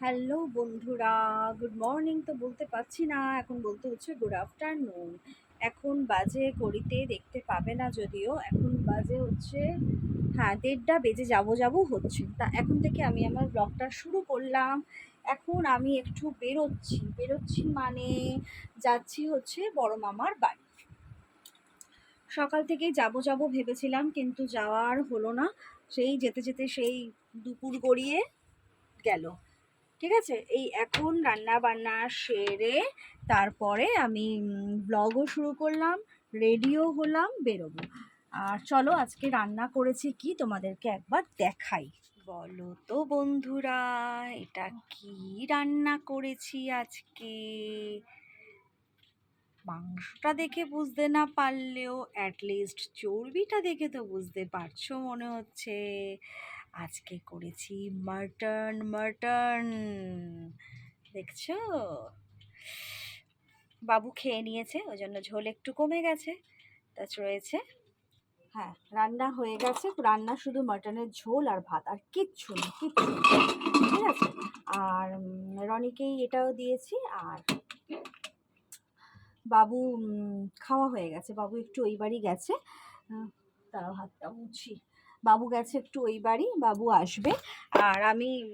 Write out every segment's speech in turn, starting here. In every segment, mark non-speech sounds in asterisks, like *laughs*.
Hello বন্ধুরা, good morning তো বলতে পারছি না, এখন বলতে হচ্ছে গুড আফটারনুন। এখন বাজে ঘড়িতে দেখতে পাবে না যদিও, এখন বাজে হচ্ছে হ্যাঁ দেড়টা বেজে যাব যাব হচ্ছে। তা এখন থেকে আমি আমার ব্লগটা শুরু করলাম। এখন আমি একটু বেরোচ্ছি। বেরোচ্ছি মানে যাচ্ছি হচ্ছে বড় মামার বাড়ি। সকাল থেকেই যাব যাব ভেবেছিলাম, কিন্তু যাওয়ার হলো না। সেই যেতে যেতে সেই দুপুর গড়িয়ে গেল। ঠিক আছে? এই এখন রান্না বান্না সেরে তারপরে আমি ব্লগও শুরু করলাম রেডিও হলাম, বেরোবো। আর চলো আজকে রান্না করেছি কি তোমাদেরকে একবার দেখাই। বলো তো বন্ধুরা, এটা কি রান্না করেছি আজকে? মাংসটা দেখে বুঝতে না পারলেও অ্যাটলিস্ট চর্বিটা দেখে তো বুঝতে পারছ মনে হচ্ছে। আজকে করেছি মাটন মাটন। দেখছ? বাবু খেয়ে নিয়েছে ওই জন্য ঝোল একটু কমে গেছে। তা রয়েছে। হ্যাঁ রান্না হয়ে গেছে। রান্না শুধু মাটনের ঝোল আর ভাত আর কিচ্ছু না কিচ্ছু ঠিক আছে? আর রনিকেই এটাও দিয়েছি আর বাবু খাওয়া হয়ে গেছে। বাবু একটু ওই বাড়ি গেছে। আহ, তারাও হাতটা মুছি। বাবু গেছে একটু ওই বাড়ি, বাবু আসবে। আর আমি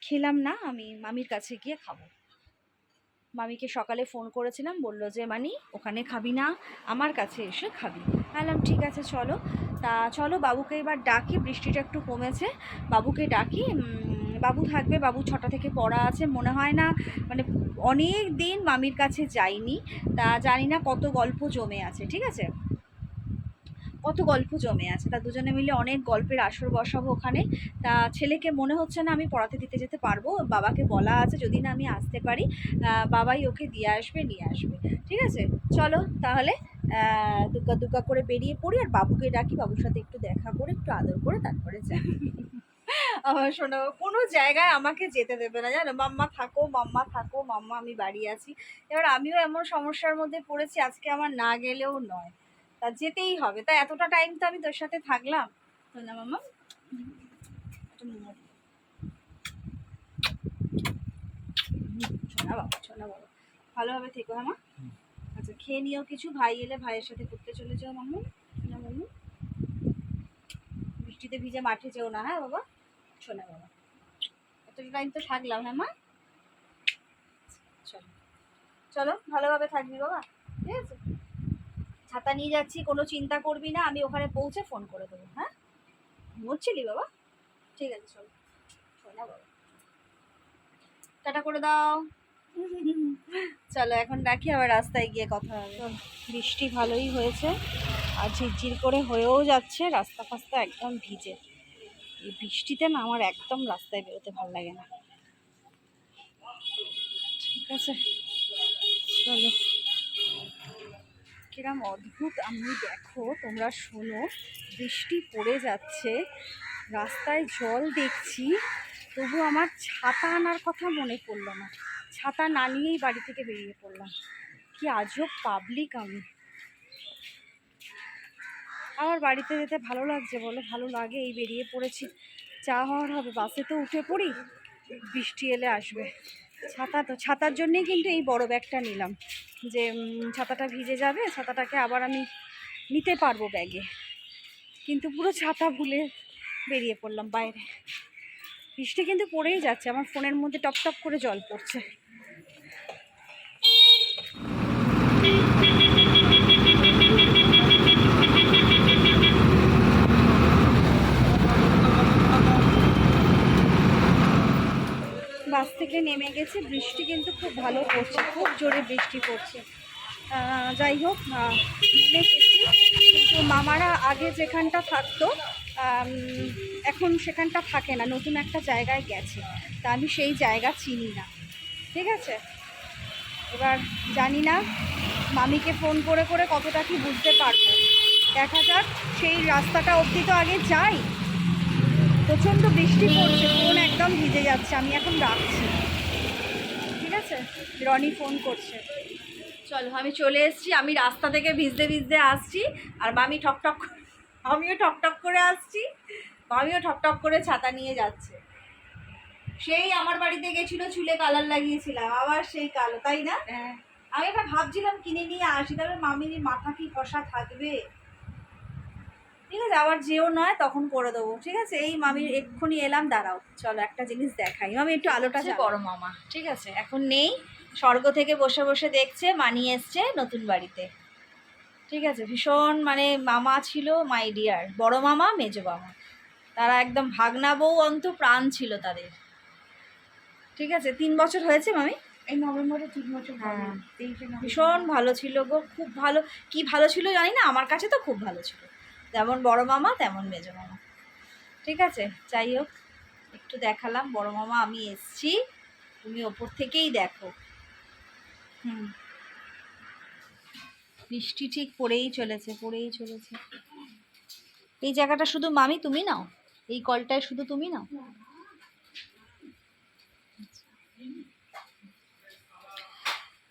খেলাম না, আমি মামির কাছে গিয়ে খাব। মামিকে সকালে ফোন করেছিলাম, বলল যে, মানি, ওখানে খাবি না, আমার কাছে এসে খাবি। বললাম, ঠিক আছে, চলো। তা চলো, বাবুকে এবার ডাকি, বৃষ্টিটা একটু কমেছে। বাবুকে ডাকি বাবু থাকবে, বাবু ছটা থেকে পড়া আছে, মনে হয় না মানে অনেক দিন মামির কাছে যাইনি। তা জানি না কত গল্প জমে আছে, ঠিক আছে? কত গল্প জমে আছে তা দুজনে মিলে অনেক গল্পের আসর বসাবো ওখানে। তা ছেলেকে মনে হচ্ছে না আমি পড়াতে দিতে যেতে পারব বাবাকে বলা আছে যদি না আমি আসতে পারি। বাবাই ওকে দিয়ে আসবে নিয়ে আসবে। ঠিক আছে? চলো তাহলে আহ, দুগ্গা দুগ্গা করে বেরিয়ে পড়ি আর বাবুকে ডাকি বাবুর সাথে একটু দেখা করে একটু আদর করে তারপরে যাই *laughs* আমার শোনো কোনো জায়গায় আমাকে যেতে দেবে না জানো? মাম্মা থাকো মাম্মা থাকো মাম্মা আমি বাড়ি আছি। এবার আমিও এমন সমস্যার মধ্যে পড়েছি আজকে আমার না গেলেও নয়। তা যেতেই হবে। তা এতটা টাইম তো আমি তোর সাথে থাকলাম। তো না শোনা বাবা শোনা বাবা ভালোভাবে থেকো হ্যাঁ মা? আচ্ছা খেয়ে নিও কিছু ভাই এলে ভাইয়ের সাথে ঘুরতে চলে যাও মাম্মু না মাম্মু বৃষ্টিতে ভিজে মাঠে যেও না হ্যাঁ বাবা? শোনা বাবা এতটা টাইম তো থাকলাম হ্যাঁ মা? চলো। চলো ভালোভাবে থাকবি বাবা। ঠিক আছে? ছাতা নিয়ে যাচ্ছি, কোনো চিন্তা করবি না, আমি ওখানে পৌঁছে ফোন করে দেবো হ্যাঁ? ঘুমোচ্ছিলি বাবা? ঠিক আছে, চলো। শোনা বাবা। টাটা করে দাও। চলো, এখন রাখি, আবার রাস্তায় গিয়ে কথা হবে। বৃষ্টি ভালোই হয়েছে। আর ঝিরঝির করে হয়েও যাচ্ছে, রাস্তা ফাস্তা একদম ভিজে। এই বৃষ্টিতে না আমার একদম রাস্তায় বেরোতে ভালো লাগে না। ঠিক আছে। চলো। কিরম অদ্ভুত আমি দেখো, তোমরা শোনো, বৃষ্টি পড়ে যাচ্ছে, রাস্তায় জল দেখছি, তবু আমার ছাতা আনার কথা মনে পড়ল না। ছাতা না নিয়েই বাড়ি থেকে বেরিয়ে পড়লাম। কি আজব পাবলিক আমি। আমার বাড়িতে যেতে ভালো লাগছে বলো ভালো লাগে, এই বেরিয়ে পড়েছি। চা হওয়ার হবে, বাসে তো উঠে পড়ি, বৃষ্টি এলে আসবে। ছাতা তো, ছাতার জন্যেই কিন্তু এই বড় ব্যাগটা নিলাম। যে ছাতাটা ভিজে যাবে, ছাতাটাকে আবার আমি নিতে পারব ব্যাগে। কিন্তু পুরো ছাতা ভুলে বেরিয়ে পড়লাম বাইরে। বৃষ্টি কিন্তু পড়েই যাচ্ছে, আমার ফোনের মধ্যে টপ টপ করে জল পড়ছে বাস থেকে বৃষ্টি কিন্তু খুব ভালো পড়ছে, খুব জোরে বৃষ্টি পড়ছে। যাই হোক কিন্তু মামারা আগে যেখানটা থাকতো এখন সেখানটা থাকে না, নতুন একটা জায়গায় গেছে। তা আমি সেই জায়গা চিনি না। ঠিক আছে? এবার জানি না মামিকে ফোন করে করে কতটা কি বুঝতে পারব। দেখা যাক সেই রাস্তাটা অবধি তো আগে যাই। প্রচণ্ড বৃষ্টি পড়ছে, ফোন একদম ভিজে যাচ্ছে, আমি এখন রাখছি। আছে? রনি ফোন করছে। চলো আমি চলে এসেছি আমি রাস্তা থেকে ভিজতে ভিজতে আসছি আর মামি ঠক ঠক করে- আমিও ঠক ঠক করে আসছি মামিও ঠক ঠক করে ছাতা নিয়ে যাচ্ছে। সেই আমার বাড়িতে গেছিল চুলে কালার লাগিয়েছিলাম আবার সেই কালো তাই না? হ্যাঁ। আমি একটা ভাবছিলাম কিনে নিয়ে আসি তাহলে মামির মাথা কি কষা থাকবে? ঠিক আছে আবার যেও নয় তখন করে দেবো। ঠিক আছে? এই মামির এক্ষুনি এলাম দাঁড়াও। চলো একটা জিনিস দেখাই। মামি একটু আলোটা বড় মামা ঠিক আছে? এখন নেই। স্বর্গ থেকে বসে বসে দেখছে মানিয়ে এসছে নতুন বাড়িতে। ঠিক আছে? ভীষণ মানে মামা ছিল মাই ডিয়ার বড় মামা মেজো মামা। তারা একদম ভাগনা বউ অন্ত প্রাণ ছিল তাদের। ঠিক আছে? তিন বছর হয়েছে মামি? এই নভেম্বরে ঠিক মতো হ্যাঁ। ভীষণ ভালো ছিল গো খুব ভালো। কি ভালো ছিল জানি না আমার কাছে তো খুব ভালো ছিল। যেমন বড় মামা, তেমন মেজো মামা। ঠিক আছে? যাই হোক, একটু দেখালাম। বড় মামা, আমি এসছি। তুমি ওপর থেকেই দেখো। হুম। বৃষ্টি ঠিক পড়েই চলেছে পড়েই চলেছে। এই জায়গাটা শুধু মামি, তুমি নাও। এই কলটায় শুধু তুমি নাও।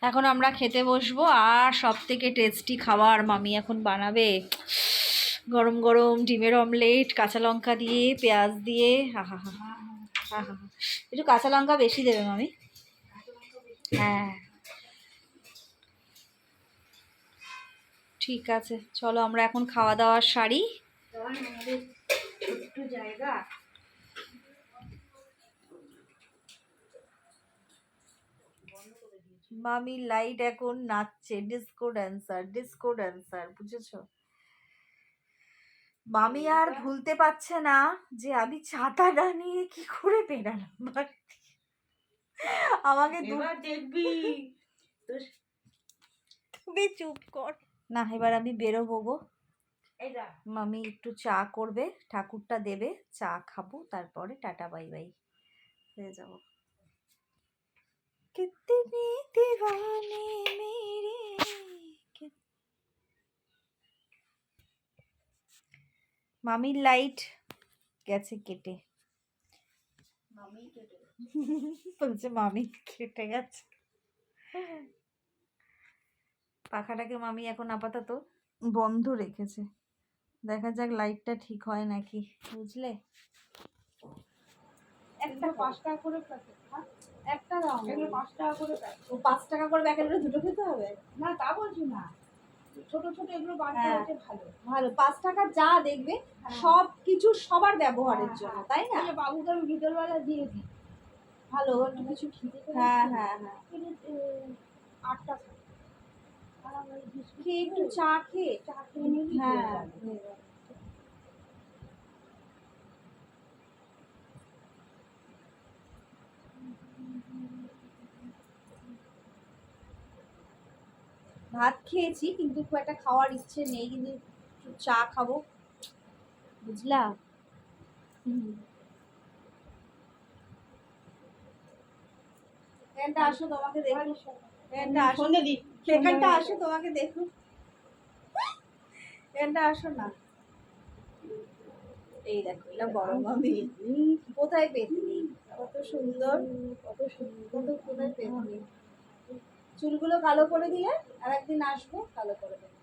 এখন আমরা খেতে বসবো, আর সব থেকে টেস্টি খাবার মামি এখন বানাবে। গরম গরম ডিমের অমলেট, কাঁচা লঙ্কা দিয়ে, পেঁয়াজ দিয়ে, হা হা হা হা হা একটু কাঁচা লঙ্কা বেশি দেবে মামি। হ্যাঁ। ঠিক আছে, চলো আমরা এখন খাওয়া দাওয়ার সারি। মামি লাইট এখন নাচছে ডিস্কো ড্যান্সার ডিস্কো ড্যান্সার বুঝেছ? মামি আর ভুলতে পারছে না যে আমি ছাতাটা নিয়ে কি করে বেরালাম বাড়ি আমাকে এবার দেখবি। তুমি চুপ কর। না এবার আমি বেরোবো গো। মামি একটু চা করবে ঠাকুরটা দেবে চা খাব তারপরে টাটা বাই বাই। হয়ে যাব। কিতনে দিওয়ানে মেরে কি- মামির লাইট গেছে কেটে। মামি কেটে *laughs* বলছে মামি কেটে গেছে। পাখাটাকে মামি এখন আপাতত বন্ধ রেখেছে। দেখা যাক লাইটটা ঠিক হয় নাকি বুঝলে? একটা পাঁচ টাকা করে একটা দাও এগুলো পাঁচ টাকা করে ও পাঁচ টাকা করে প্যাকেটে দুটো খেতে হবে? না তা বলছি না। ছোট ছোট এগুলো হ্যাঁ। ভালো। ভালো পাঁচ টাকা যা দেখবে হ্যাঁ। সব কিছু সবার ব্যবহারের হ্যাঁ, জন্য। তাই না? বাবুকে আমি বিকেলবেলা দিয়ে দিই। ভালো একটু কিছু খেতে হ্যাঁ হ্যাঁ হ্যাঁ। আটটা খেয়ে একটু চা খেয়ে। চা খেয়ে হ্যাঁ ভাত খেয়েছি কিন্তু খুব একটা খাওয়ার ইচ্ছে নেই কিন্তু একটু চা খাব। বুঝলা? হুম। ফ্যানটা আসো তোমাকে দেখো। ফ্যানটা আসো। সন্ধে দিই আসো তোমাকে দেখুন ফ্যানটা আসো না। এই দেখো এটা বড় মামি কোথায় পেতনি? কত সুন্দর কত সুন্দর কত কোথায় পেতনি? চুলগুলো কালো করে দিলে আর একদিন আসব কালো করে দেবো।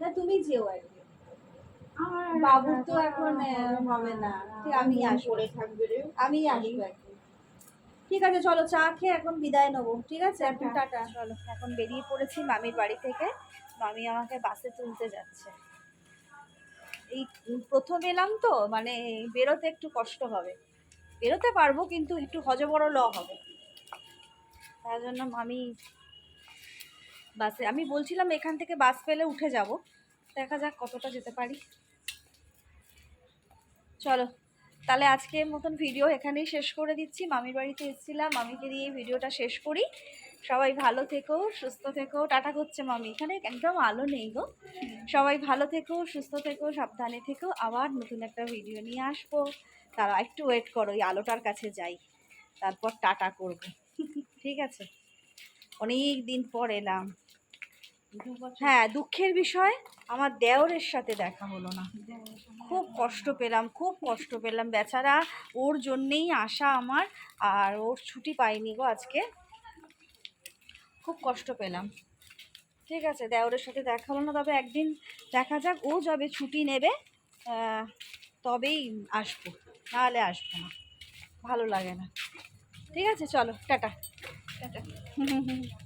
না তুমি যেও একদিন। আমার বাবুর তো এখন হবে না। আমি আসব। আমি আসব একদিন। ঠিক আছে চলো চা খেয়ে এখন বিদায় নেব। ঠিক আছে এখন টাটা। চলো এখন বেরিয়ে পড়েছি মামির বাড়ি থেকে। মামি আমাকে বাসে তুলতে যাচ্ছে। এই প্রথম এলাম তো মানে বেরোতে একটু কষ্ট হবে। বেরোতে পারব কিন্তু একটু হজবরল হবে। তার জন্য মামি বাসে, আমি বলছিলাম এখান থেকে বাস পেলে উঠে যাব। দেখা যাক কতটা যেতে পারি। চলো, তাহলে আজকের মতন ভিডিও এখানেই শেষ করে দিচ্ছি। মামির বাড়িতে এসেছিলাম, মামিকে দিয়ে ভিডিওটা শেষ করি। সবাই ভালো থেকো, সুস্থ থেকো। টাটা করছে মামি। এখানে একদম আলো নেই গো। সবাই ভালো থেকো, সুস্থ থেকো, সাবধানে থেকো। আবার নতুন একটা ভিডিও নিয়ে আসব। তারা একটু ওয়েট করো ওই আলোটার কাছে যাই। তারপর টাটা করব। *laughs* ঠিক আছে? অনেক দিন পর এলাম। হ্যাঁ দুঃখের বিষয়, আমার দেওরের সাথে দেখা হলো না। খুব কষ্ট পেলাম, খুব কষ্ট পেলাম। বেচারা ওর জন্যেই আসা আমার, আর ওর ছুটি পাইনি গো আজকে। খুব কষ্ট পেলাম। ঠিক আছে, দেওরের সাথে দেখা হলো না, তবে একদিন দেখা যাক, ও যবে ছুটি নেবে তবেই আসব। নাহলে আসব না। ভালো লাগে না। ঠিক আছে, চলো, টাটা। টাটা। *laughs*